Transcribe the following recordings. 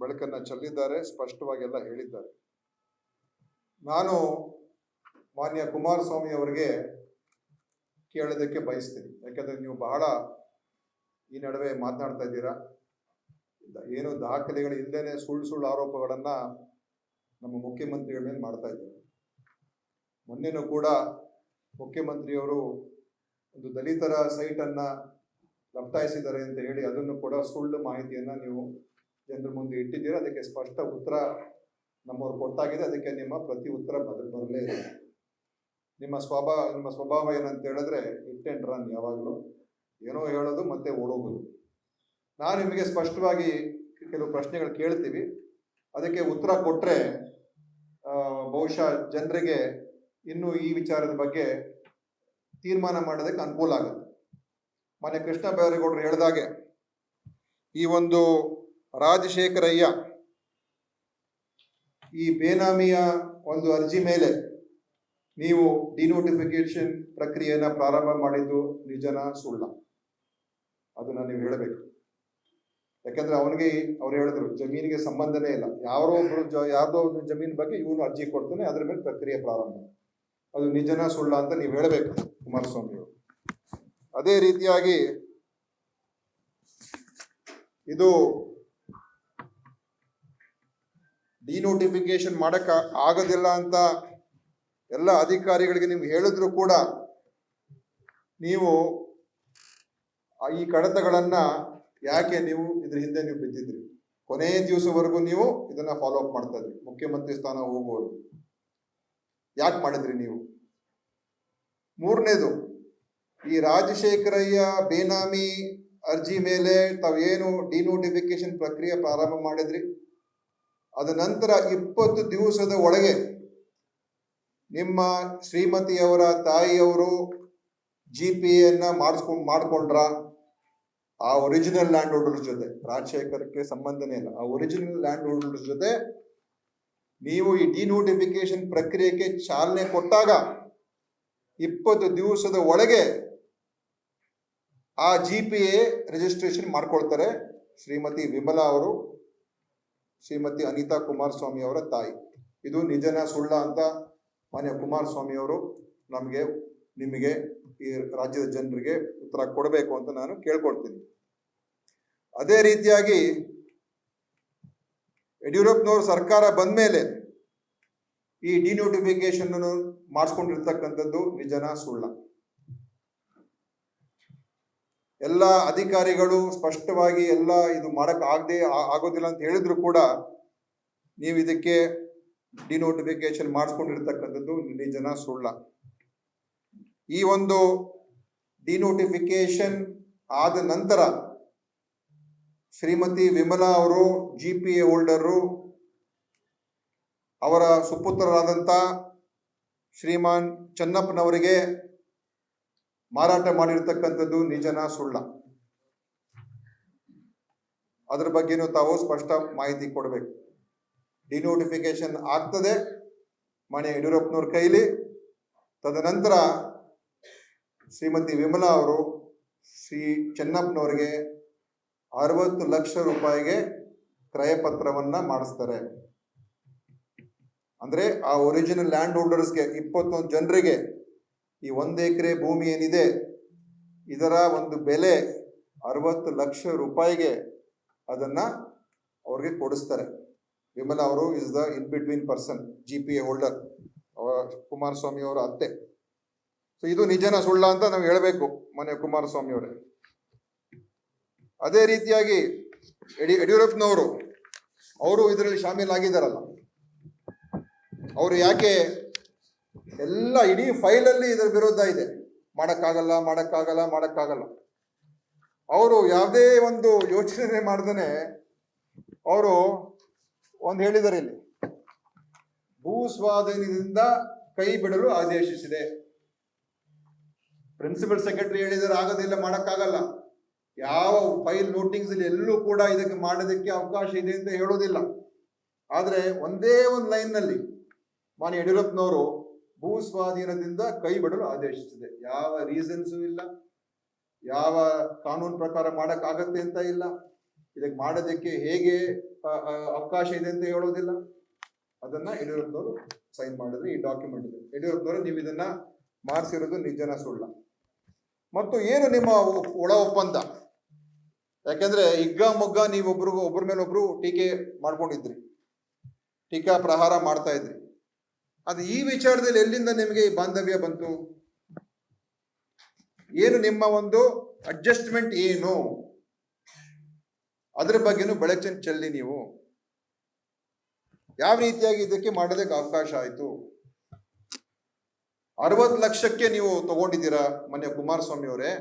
ಬೆಳಕನ್ನ ಚೆಲ್ಲಿದ್ದಾರೆ, ಸ್ಪಷ್ಟವಾಗಿ ಎಲ್ಲ ಹೇಳಿದ್ದಾರೆ. ನಾನು ಮಾನ್ಯ ಕುಮಾರಸ್ವಾಮಿ ಅವರಿಗೆ ಕೇಳೋದಕ್ಕೆ ಬಯಸ್ತೀನಿ. ಯಾಕಂದ್ರೆ ನೀವು ಬಹಳ ಈ ನಡುವೆ ಮಾತನಾಡ್ತಾ ಇದ್ದೀರಾ. ಏನು ದಾಖಲೆಗಳು ಇಲ್ಲದೇನೆ ಸುಳ್ಳು ಸುಳ್ಳು ಆರೋಪಗಳನ್ನು ನಮ್ಮ ಮುಖ್ಯಮಂತ್ರಿಗಳ ಮೇಲೆ ಮಾಡ್ತಾ ಇದ್ದಾರೆ. ಮೊನ್ನೆನೂ ಕೂಡ ಮುಖ್ಯಮಂತ್ರಿಯವರು ಒಂದು ದಲಿತರ ಸೈಟನ್ನು ಲಪ್ತಾಯಿಸಿದ್ದಾರೆ ಅಂತ ಹೇಳಿ ಅದನ್ನು ಕೂಡ ಸುಳ್ಳು ಮಾಹಿತಿಯನ್ನ ನೀವು ಜನರ ಮುಂದೆ ಇಟ್ಟಿದ್ದೀರಾ ಅದಕ್ಕೆ ಸ್ಪಷ್ಟ ಉತ್ತರ ನಮ್ಮವ್ರು ಕೊಟ್ಟಾಗಿದೆ. ಅದಕ್ಕೆ ನಿಮ್ಮ ಪ್ರತಿ ಉತ್ತರ ಬದ, ಬರಲೇ ಇದೆ ನಿಮ್ಮ ಸ್ವಭಾವ ನಿಮ್ಮ ಸ್ವಭಾವ ಏನಂತ ಹೇಳಿದ್ರೆ ಹಿಟ್ ಅಂಡ್ ರನ್ ಯಾವಾಗಲೂ. ಏನೋ ಹೇಳೋದು ಮತ್ತೆ ಓಡೋಗೋದು. ನಾನು ನಿಮಗೆ ಸ್ಪಷ್ಟವಾಗಿ ಕೆಲವು ಪ್ರಶ್ನೆಗಳು ಕೇಳ್ತೀವಿ. ಅದಕ್ಕೆ ಉತ್ತರ ಕೊಟ್ಟರೆ ಬಹುಶಃ ಜನರಿಗೆ ಇನ್ನೂ ಈ ವಿಚಾರದ ಬಗ್ಗೆ ತೀರ್ಮಾನ ಮಾಡೋದಕ್ಕೆ ಅನುಕೂಲ ಆಗುತ್ತೆ. ಮನೆ ಕೃಷ್ಣ ಬೈರೇಗೌಡರು ಹೇಳಿದಾಗೆ, ಈ ಒಂದು ರಾಜಶೇಖರಯ್ಯ ಈ ಬೇನಾಮಿಯ ಒಂದು ಅರ್ಜಿ ಮೇಲೆ ನೀವು ಡಿನೋಟಿಫಿಕೇಶನ್ ಪ್ರಕ್ರಿಯೆಯನ್ನ ಪ್ರಾರಂಭ ಮಾಡಿದ್ದು ನಿಜನ ಸುಳ್ಳ? ಅದನ್ನ ನೀವು ಹೇಳಬೇಕು. ಯಾಕಂದ್ರೆ ಅವನಿಗೆ ಅವ್ರು ಹೇಳಿದ್ರು, ಜಮೀನಿಗೆ ಸಂಬಂಧನೇ ಇಲ್ಲ. ಯಾರೋ ಒಬ್ರು ಜ, ಯಾರ್ದೋ ಒಂದು ಜಮೀನ್ ಬಗ್ಗೆ ಇವನು ಅರ್ಜಿ ಕೊಡ್ತಾನೆ, ಅದ್ರ ಮೇಲೆ ಪ್ರಕ್ರಿಯೆ ಪ್ರಾರಂಭ. ಅದು ನಿಜನ ಸುಳ್ಳ ಅಂತ ನೀವು ಹೇಳಬೇಕು, ಕುಮಾರಸ್ವಾಮಿ ಅವರು. ಅದೇ ರೀತಿಯಾಗಿ ಇದು ಡಿನೋಟಿಫಿಕೇಶನ್ ಮಾಡಕ್ಕ ಆಗೋದಿಲ್ಲ ಅಂತ ಎಲ್ಲ ಅಧಿಕಾರಿಗಳಿಗೆ ನೀವು ಹೇಳಿದ್ರು ಕೂಡ ನೀವು ಈ ಕಡತಗಳನ್ನ ಯಾಕೆ ನೀವು ಇದ್ರ ಹಿಂದೆ ನೀವು ಬಿದ್ದಿದ್ರಿ? ಕೊನೆಯ ದಿವಸವರೆಗೂ ನೀವು ಇದನ್ನ ಫಾಲೋ ಅಪ್ ಮಾಡ್ತಾ ಇದ್ರಿ. ಮುಖ್ಯಮಂತ್ರಿ ಸ್ಥಾನ ಹೋಗುವವರು ಯಾಕೆ ಮಾಡಿದ್ರಿ ನೀವು? ಮೂರನೇದು, ಈ ರಾಜಶೇಖರಯ್ಯ ಬೇನಾಮಿ ಅರ್ಜಿ ಮೇಲೆ ತಾವೇನು ಡಿನೋಟಿಫಿಕೇಶನ್ ಪ್ರಕ್ರಿಯೆ ಪ್ರಾರಂಭ ಮಾಡಿದ್ರಿ? ಅದ ನಂತರ ಇಪ್ಪತ್ತು ದಿವಸದ ಒಳಗೆ ನಿಮ್ಮ ಶ್ರೀಮತಿಯವರ ತಾಯಿಯವರು ಜಿ ಪಿ ಎನ್ನ ಮಾಡಿಸ್ಕೊಂಡು ಮಾಡಿಕೊಂಡ್ರ ಆ ಒರಿಜಿನಲ್ ಲ್ಯಾಂಡ್ ಹೋಲ್ಡರ್ ಜೊತೆ. ರಾಜಶೇಖರಕ್ಕೆ ಸಂಬಂಧನೇ ಇಲ್ಲ. ಆ ಒರಿಜಿನಲ್ ಲ್ಯಾಂಡ್ ಹೋಲ್ಡರ್ ಜೊತೆ ನೀವು ಈ ಡಿನೋಟಿಫಿಕೇಶನ್ ಪ್ರಕ್ರಿಯೆಗೆ ಚಾಲನೆ ಕೊಟ್ಟಾಗ ಇಪ್ಪತ್ತು ದಿವಸದ ಒಳಗೆ ಆ ಜಿ ಪಿ ಎ ರಿಜಿಸ್ಟ್ರೇಷನ್ ಮಾಡ್ಕೊಳ್ತಾರೆ ಶ್ರೀಮತಿ ವಿಮಲಾ ಅವರು. ಶ್ರೀಮತಿ ಅನಿತಾ ಕುಮಾರಸ್ವಾಮಿ ಅವರ ತಾಯಿ. ಇದು ನಿಜನ ಸುಳ್ಳ ಅಂತ ಮಾನ್ಯ ಕುಮಾರಸ್ವಾಮಿ ಅವರು ನಮಗೆ, ನಿಮಗೆ, ಈ ರಾಜ್ಯದ ಜನರಿಗೆ ಉತ್ತರ ಕೊಡಬೇಕು ಅಂತ ನಾನು ಕೇಳ್ಕೊಳ್ತೀನಿ. ಅದೇ ರೀತಿಯಾಗಿ ಯಡಿಯೂರಪ್ಪನವ್ರ ಸರ್ಕಾರ ಬಂದ ಮೇಲೆ ಈ ಡಿನೋಟಿಫಿಕೇಶನ್ ಮಾಡಿಸ್ಕೊಂಡಿರ್ತಕ್ಕಂಥದ್ದು ನಿಜನ ಸುಳ್ಳ. ಎಲ್ಲ ಅಧಿಕಾರಿಗಳು ಸ್ಪಷ್ಟವಾಗಿ ಎಲ್ಲ ಇದು ಮಾಡಕ್ ಆಗದೆ ಆಗೋದಿಲ್ಲ ಅಂತ ಹೇಳಿದ್ರು ಕೂಡ ನೀವು ಇದಕ್ಕೆ ಡಿನೋಟಿಫಿಕೇಶನ್ ಮಾಡಿಸ್ಕೊಂಡಿರ್ತಕ್ಕಂಥದ್ದು ನಿಜನ ಸುಳ್ಳ. ಈ ಒಂದು ಡಿನೋಟಿಫಿಕೇಶನ್ ಆದ ನಂತರ ಶ್ರೀಮತಿ ವಿಮಲಾ ಅವರು ಜಿ ಪಿ ಎ ಹೋಲ್ಡರು ಅವರ ಸುಪುತ್ರರಾದಂಥ ಶ್ರೀಮಾನ್ ಚನ್ನಪ್ಪನವರಿಗೆ ಮಾರಾಟ ಮಾಡಿರ್ತಕ್ಕಂಥದ್ದು ನಿಜನ ಸುಳ್ಳ? ಅದ್ರ ಬಗ್ಗೆನೂ ತಾವು ಸ್ಪಷ್ಟ ಮಾಹಿತಿ ಕೊಡಬೇಕು. ಡಿನೋಟಿಫಿಕೇಶನ್ ಆಗ್ತದೆ, ಮನೆ ಯಡಿಯೂರಪ್ಪನವ್ರ ಕೈಲಿ. ತದನಂತರ ಶ್ರೀಮತಿ ವಿಮಲಾ ಅವರು ಶ್ರೀ ಚೆನ್ನಪ್ಪನವ್ರಿಗೆ ಅರವತ್ತು ಲಕ್ಷ ರೂಪಾಯಿಗೆ ಕ್ರಯಪತ್ರವನ್ನ ಮಾಡಿಸ್ತಾರೆ. ಅಂದ್ರೆ ಆ ಒರಿಜಿನಲ್ ಲ್ಯಾಂಡ್ ಹೋಲ್ಡರ್ಸ್ಗೆ ಇಪ್ಪತ್ತೊಂದು ಜನರಿಗೆ ಈ ಒಂದು ಎಕರೆ ಭೂಮಿ ಏನಿದೆ, ಇದರ ಒಂದು ಬೆಲೆ ಅರವತ್ತು ಲಕ್ಷ ರೂಪಾಯಿಗೆ ಅದನ್ನು ಅವ್ರಿಗೆ ಕೊಡಿಸ್ತಾರೆ. ವಿಮಲ ಅವರು is the in between person G P A holder Kumaraswamy ಅವರ ಅತ್ತೆ. ಸೊ ಇದು ನಿಜನ ಸುಳ್ಳ ಅಂತ ನಾವು ಹೇಳಬೇಕು ಮನೆ ಕುಮಾರಸ್ವಾಮಿ ಅವರೇ. ಅದೇ ರೀತಿಯಾಗಿ ಯಡಿ, ಯಡಿಯೂರಪ್ಪನವರು, ಅವರು ಇದರಲ್ಲಿ ಶಾಮೀಲಾಗಿದ್ದಾರಲ್ಲ. ಅವರು ಯಾಕೆ ಎಲ್ಲ ಇಡೀ ಫೈಲಲ್ಲಿ ಇದರ ವಿರೋಧ ಇದೆ. ಮಾಡೋಕ್ಕಾಗಲ್ಲ ಮಾಡೋಕ್ಕಾಗಲ್ಲ ಮಾಡೋಕ್ಕಾಗಲ್ಲ. ಅವರು ಯಾವುದೇ ಒಂದು ಯೋಚನೆ ಮಾಡ್ದೇ ಅವರು ಒಂದು ಹೇಳಿದ್ದಾರೆ ಇಲ್ಲಿ. ಭೂ ಸ್ವಾಧೀನದಿಂದ ಕೈ ಬಿಡಲು ಆದೇಶಿಸಿದೆ. ಪ್ರಿನ್ಸಿಪಲ್ ಸೆಕ್ರೆಟರಿ ಹೇಳಿದರೆ, ಆಗೋದಿಲ್ಲ, ಮಾಡೋಕ್ಕಾಗಲ್ಲ. ಯಾವ ಫೈಲ್ ನೋಟಿಂಗ್ಸ್ ಎಲ್ಲೂ ಕೂಡ ಇದಕ್ಕೆ ಮಾಡೋದಕ್ಕೆ ಅವಕಾಶ ಇದೆ ಅಂತ ಹೇಳೋದಿಲ್ಲ. ಆದರೆ ಒಂದೇ ಒಂದು ಲೈನ್ನಲ್ಲಿ ಮಾನ್ಯ ಯಡಿಯೂರಪ್ಪನವರು ಭೂ ಸ್ವಾಧೀನದಿಂದ ಕೈ ಬಿಡಲು ಆದೇಶಿಸಿದೆ. ಯಾವ ರೀಸನ್ಸು ಇಲ್ಲ. ಯಾವ ಕಾನೂನು ಪ್ರಕಾರ ಮಾಡಕ್ ಆಗತ್ತೆ ಅಂತ ಇಲ್ಲ. ಇದಕ್ಕೆ ಮಾಡೋದಕ್ಕೆ ಹೇಗೆ ಅವಕಾಶ ಇದೆ ಅಂತ ಹೇಳೋದಿಲ್ಲ. ಅದನ್ನ ಯಡಿಯೂರಪ್ಪನವರು ಸೈನ್ ಮಾಡಿದ್ರು. ಈ ಡಾಕ್ಯುಮೆಂಟ್ ಯಡಿಯೂರಪ್ಪನವರು ನೀವು ಇದನ್ನ ಮಾಡಿಸಿರೋದು ನಿಜನ ಸುಳ್ಳ. ಮತ್ತು ಏನು ನಿಮ್ಮ ಒಳ ಒಪ್ಪಂದ? ಯಾಕಂದ್ರೆ ಹಿಗ್ಗ ಮೊಗ್ಗ ನೀವೊಬ್ರಿಗೂ ಒಬ್ಬರ ಮೇಲೆ ಒಬ್ರು ಟೀಕೆ ಮಾಡ್ಕೊಂಡಿದ್ರಿ. ಟೀಕಾ ಪ್ರಹಾರ ಮಾಡ್ತಾ ಇದ್ರಿ. ಅದು ಈ ವಿಚಾರದಲ್ಲಿ ಎಲ್ಲಿಂದ ನಿಮಗೆ ಈ ಬಾಂಧವ್ಯ ಬಂತು? ಏನು ನಿಮ್ಮ ಒಂದು ಅಡ್ಜಸ್ಟ್ಮೆಂಟ್ ಏನು? ಅದ್ರ ಬಗ್ಗೆನೂ ಬೆಳಕಿನ ಚೆಲ್ಲಿ ನೀವು. ಯಾವ ರೀತಿಯಾಗಿ ಇದಕ್ಕೆ ಮಾಡೋದಕ್ಕೆ ಅವಕಾಶ ಆಯ್ತು? ಅರವತ್ತು ಲಕ್ಷಕ್ಕೆ ನೀವು ತಗೊಂಡಿದ್ದೀರಾ ಮೊನ್ನೆ ಕುಮಾರಸ್ವಾಮಿ ಅವರೇ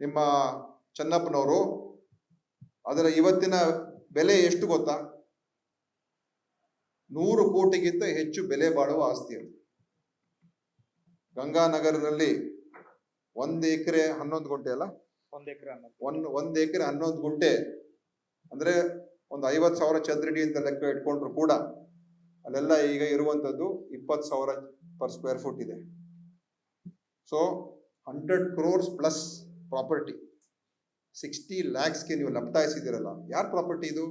ನಿಮ್ಮ ಚನ್ನಪ್ಪನವರು. ಅದರ ಇವತ್ತಿನ ಬೆಲೆ ಎಷ್ಟು ಗೊತ್ತಾ? ನೂರು ಕೋಟಿಗಿಂತ ಹೆಚ್ಚು ಬೆಲೆ ಬಾಳುವ ಆಸ್ತಿ ಅದು ಗಂಗಾನಗರದಲ್ಲಿ ಒಂದು ಎಕರೆ ಹನ್ನೊಂದು ಗುಂಟೆ ಅಲ್ಲ? ಒಂದ್ ಎಕರೆ ಒಂದ್ ಒಂದ್ ಎಕರೆ ಹನ್ನೊಂದು ಗುಂಟೆ. ಅಂದ್ರೆ ಒಂದು ಐವತ್ ಸಾವಿರ ಚದರಡಿ ಅಂತ ಲೆಕ್ಕ ಇಟ್ಕೊಂಡ್ರು ಕೂಡ ಅಲ್ಲೆಲ್ಲ ಈಗ ಇರುವಂತದ್ದು ಇಪ್ಪತ್ತು ಸಾವಿರ ಪರ್ ಸ್ಕ್ವೇರ್ ಫುಟ್ ಇದೆ. So hundred crores plus property sixty ಲ್ಯಾಕ್ಸ್ಗೆ ನೀವು ಲಪ್ಟಾಯಿಸಿದಿರಲ್ಲ ಯಾರ ಪ್ರಾಪರ್ಟಿ ಇದು?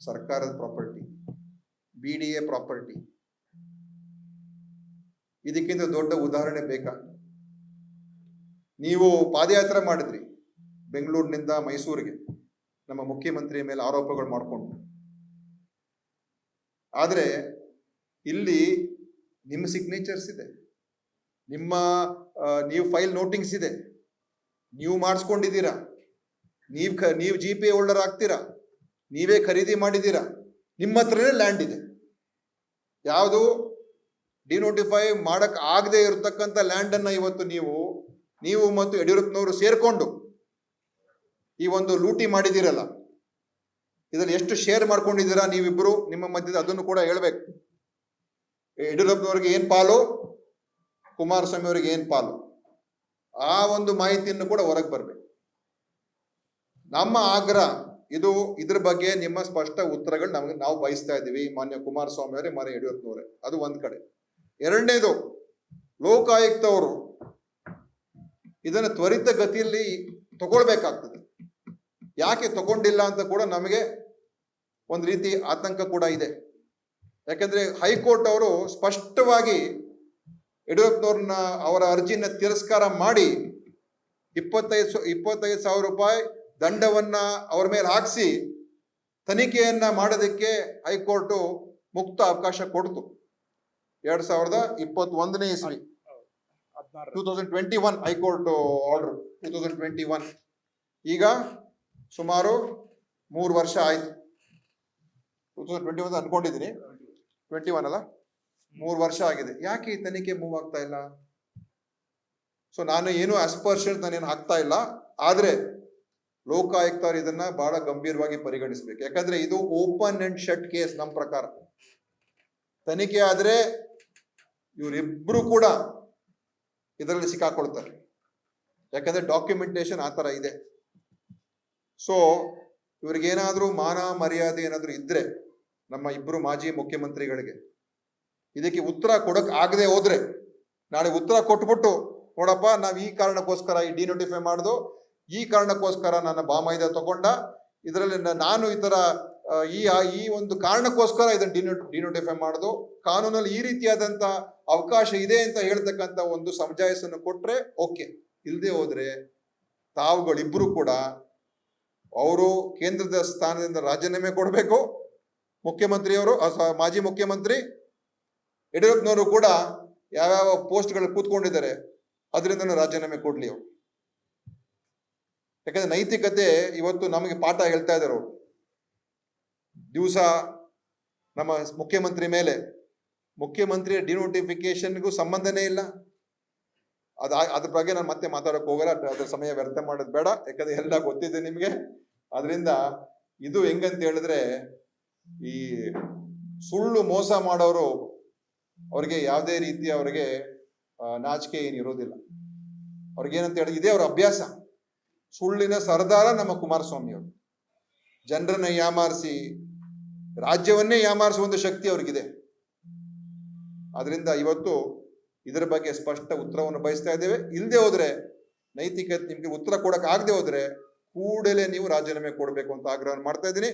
ಸರ್ಕಾರದ property B D A property ಇದಕ್ಕಿಂತ ದೊಡ್ಡ ಉದಾಹರಣೆ ಬೇಕಾ? ನೀವು ಪಾದಯಾತ್ರೆ ಮಾಡಿದ್ರಿ, ಬೆಂಗಳೂರಿನಿಂದ ಮೈಸೂರಿಗೆ. ನಮ್ಮ ಮುಖ್ಯಮಂತ್ರಿಯ ಮೇಲೆ ಆರೋಪಗಳು ಮಾಡಿಕೊಂಡು. ಆದರೆ, ಇಲ್ಲಿ ನಿಮ್ಮ ಸಿಗ್ನೇಚರ್ಸ್ ಇದೆ. ನಿಮ್ಮ ನೀವು ಫೈಲ್ ನೋಟಿಂಗ್ಸ್ ಇದೆ. ನೀವು ಮಾಡಿಸ್ಕೊಂಡಿದ್ದೀರಾ. ನೀವು ಕ, ನೀವು ಜಿ ಪಿ ಹೋಲ್ಡರ್ ಆಗ್ತೀರಾ. ನೀವೇ ಖರೀದಿ ಮಾಡಿದ್ದೀರಾ. ನಿಮ್ಮ ಹತ್ರನೇ ಲ್ಯಾಂಡ್ ಇದೆ. ಯಾವುದು? ಡಿನೋಟಿಫೈ ಮಾಡಕ್ ಆಗದೆ ಇರತಕ್ಕಂಥ ಲ್ಯಾಂಡನ್ನು ಇವತ್ತು ನೀವು ನೀವು ಮತ್ತು ಯಡಿಯೂರಪ್ಪನವರು ಸೇರಿಕೊಂಡು ಈ ಒಂದು ಲೂಟಿ ಮಾಡಿದ್ದೀರಲ್ಲ ಇದರಲ್ಲಿ ಎಷ್ಟು ಶೇರ್ ಮಾಡ್ಕೊಂಡಿದ್ದೀರಾ ನೀವಿಬ್ಬರು ನಿಮ್ಮ ಮಧ್ಯದ ಅದನ್ನು ಕೂಡ ಹೇಳ್ಬೇಕು. ಯಡಿಯೂರಪ್ಪನವ್ರಿಗೆ ಏನು ಪಾಲು? ಕುಮಾರಸ್ವಾಮಿ ಅವರಿಗೆ ಏನು ಪಾಲು? ಆ ಒಂದು ಮಾಹಿತಿಯನ್ನು ಕೂಡ ಹೊರಗೆ ಬರಬೇಕು. ನಮ್ಮ ಆಗ್ರಹ ಇದು ಇದ್ರ ಬಗ್ಗೆ ನಿಮ್ಮ ಸ್ಪಷ್ಟ ಉತ್ತರಗಳು ನಮಗೆ ನಾವು ಬಯಸ್ತಾ ಇದ್ದೀವಿ. ಮಾನ್ಯ ಕುಮಾರಸ್ವಾಮಿ ಅವರೇ ಮಾನ್ಯ ಯಡಿಯೂರಪ್ಪನವರೇ. ಅದು ಒಂದ್ ಕಡೆ. ಎರಡನೇದು ಲೋಕಾಯುಕ್ತ ಅವರು ಇದನ್ನು ತ್ವರಿತ ಗತಿಯಲ್ಲಿ ತಗೊಳ್ಬೇಕಾಗ್ತದೆ. ಯಾಕೆ ತಗೊಂಡಿಲ್ಲ ಅಂತ ಕೂಡ ನಮಗೆ ಒಂದು ರೀತಿ ಆತಂಕ ಕೂಡ ಇದೆ. ಯಾಕಂದ್ರೆ ಹೈಕೋರ್ಟ್ ಅವರು ಸ್ಪಷ್ಟವಾಗಿ ಯಡಿಯೂರಪ್ಪನವ್ರನ್ನ ಅವರ ಅರ್ಜಿನ ತಿರಸ್ಕಾರ ಮಾಡಿ ಇಪ್ಪತ್ತೈದು ಇಪ್ಪತ್ತೈದು ಸಾವಿರ ರೂಪಾಯಿ ದಂಡವನ್ನ ಅವರ ಮೇಲೆ ಹಾಕಿಸಿ ತನಿಖೆಯನ್ನ ಮಾಡೋದಕ್ಕೆ ಹೈಕೋರ್ಟು ಮುಕ್ತ ಅವಕಾಶ ಕೊಡ್ತು. ಎರಡ್ ಸಾವಿರದ ಇಪ್ಪತ್ತೊಂದನೇ ಇಸ್ವಿ. Two thousand twenty one high court order. Two thousand twenty one ಈಗ ಸುಮಾರು ಮೂರು ವರ್ಷ ಆಯ್ತು. ಟೂ ತೌಸಂಡ್ ಟ್ವೆಂಟಿ ಒನ್ ಅನ್ಕೊಂಡಿದ್ದೀನಿ ಟ್ವೆಂಟಿ ಒನ್ ಅಲ್ಲ? ಮೂರು ವರ್ಷ ಆಗಿದೆ. ಯಾಕೆ ಈ ತನಿಖೆ ಮೂವ್ ಆಗ್ತಾ ಇಲ್ಲ? ಸೊ ನಾನು ಏನು ಅಸ್ಪರ್ಷನ್ ನಾನೇನು ಹಾಕ್ತಾ ಇಲ್ಲ. ಆದ್ರೆ ಲೋಕಾಯುಕ್ತರು ಇದನ್ನ ಬಹಳ ಗಂಭೀರವಾಗಿ ಪರಿಗಣಿಸಬೇಕು. ಯಾಕಂದ್ರೆ ಇದು ಓಪನ್ ಅಂಡ್ ಶಟ್ ಕೇಸ್ ನಮ್ಮ ಪ್ರಕಾರ. ತನಿಖೆ ಆದ್ರೆ ಇವರಿಬ್ರು ಕೂಡ ಇದರಲ್ಲಿ ಸಿಕ್ಕಾಕೊಳ್ತಾರೆ. ಯಾಕಂದ್ರೆ ಡಾಕ್ಯುಮೆಂಟೇಶನ್ ಆ ಥರ ಇದೆ. ಸೊ ಇವ್ರಿಗೇನಾದ್ರೂ ಮಾನ ಮರ್ಯಾದೆ ಏನಾದ್ರೂ ಇದ್ರೆ ನಮ್ಮ ಇಬ್ರು ಮಾಜಿ ಮುಖ್ಯಮಂತ್ರಿಗಳಿಗೆ, ಇದಕ್ಕೆ ಉತ್ತರ ಕೊಡಕ್ ಆಗದೆ ಹೋದ್ರೆ, ನಾಳೆ ಉತ್ತರ ಕೊಟ್ಬಿಟ್ಟು ನೋಡಪ್ಪ, ನಾವು ಈ ಕಾರಣಕ್ಕೋಸ್ಕರ ಈ ಡಿನೋಟಿಫೈ ಮಾಡ್ದು ಈ ಕಾರಣಕ್ಕೋಸ್ಕರ ನನ್ನ ಬಾಮೈದ ತಗೊಂಡ, ಇದರಲ್ಲಿ ನಾನು ಈ ಥರ ಈ ಈ ಒಂದು ಕಾರಣಕ್ಕೋಸ್ಕರ ಇದನ್ನ ಡಿನೋ ಡಿನೋಟಿಫೈ ಮಾಡೋದು. ಕಾನೂನಲ್ಲಿ ಈ ರೀತಿಯಾದಂಥ ಅವಕಾಶ ಇದೆ ಅಂತ ಹೇಳ್ತಕ್ಕಂಥ ಒಂದು ಸಮಜಾಯಿಸನ್ನು ಕೊಟ್ರೆ ಓಕೆ. ಇಲ್ಲದೆ ಹೋದರೆ ತಾವುಗಳಿಬ್ಬರು ಕೂಡ ಅವರು ಕೇಂದ್ರದ ಸ್ಥಾನದಿಂದ ರಾಜೀನಾಮೆ ಕೊಡಬೇಕು. ಮುಖ್ಯಮಂತ್ರಿಯವರು ಮಾಜಿ ಮುಖ್ಯಮಂತ್ರಿ ಯಡಿಯೂರಪ್ಪನವರು ಕೂಡ ಯಾವ್ಯಾವ ಪೋಸ್ಟ್ಗಳು ಕೂತ್ಕೊಂಡಿದ್ದಾರೆ ಅದರಿಂದ ರಾಜೀನಾಮೆ ಕೊಡ್ಲಿ ಅವರು. ಯಾಕಂದ್ರೆ ನೈತಿಕತೆ ಇವತ್ತು ನಮಗೆ ಪಾಠ ಹೇಳ್ತಾ ಇದ್ದಾರೆ ದಿವಸ ನಮ್ಮ ಮುಖ್ಯಮಂತ್ರಿ ಮೇಲೆ ಮುಖ್ಯಮಂತ್ರಿ ಡಿನೋಟಿಫಿಕೇಶನ್ಗೂ ಸಂಬಂಧನೇ ಇಲ್ಲ. ಅದ, ಅದ್ರ ಬಗ್ಗೆ ನಾನು ಮತ್ತೆ ಮಾತಾಡಕ್ ಹೋಗಲ್ಲ, ಅದ್ರ- ಸಮಯ ವ್ಯರ್ಥ ಮಾಡೋದು ಬೇಡ. ಯಾಕಂದ್ರೆ ಎಲ್ಲ ಗೊತ್ತಿದೆ ನಿಮಗೆ. ಅದರಿಂದ ಇದು ಹೆಂಗಂತ ಹೇಳಿದ್ರೆ, ಈ ಸುಳ್ಳು ಮೋಸ ಮಾಡೋರು ಅವ್ರಿಗೆ ಯಾವುದೇ ರೀತಿ ಅವ್ರಿಗೆ ನಾಚಿಕೆ ಏನು ಇರೋದಿಲ್ಲ ಅವ್ರಿಗೇನಂತ ಹೇಳಿದ್ರೆ ಇದೇ ಅವ್ರ ಅಭ್ಯಾಸ. ಸುಳ್ಳಿನ ಸರ್ದಾರ ನಮ್ಮ ಕುಮಾರಸ್ವಾಮಿ ಅವರು ಜನರನ್ನ ಯಾಮಾರಿಸಿ, ರಾಜ್ಯವನ್ನೇ ಯಾಮಾರಿಸುವ ಒಂದು ಶಕ್ತಿ ಅವ್ರಿಗಿದೆ. ಆದ್ರಿಂದ ಇವತ್ತು ಇದರ ಬಗ್ಗೆ ಸ್ಪಷ್ಟ ಉತ್ತರವನ್ನು ಬಯಸ್ತಾ ಇದ್ದೇವೆ. ಇಲ್ಲದೆ ಹೋದ್ರೆ ನೈತಿಕತೆ ನಿಮಗೆ ಉತ್ತರ ಕೊಡಕ್ಕೆ ಆಗದೆ ಹೋದ್ರೆ, ಕೂಡಲೇ ನೀವು ರಾಜೀನಾಮೆ ಕೊಡಬೇಕು ಅಂತ ಆಗ್ರಹ ಮಾಡ್ತಾ ಇದ್ದೀನಿ.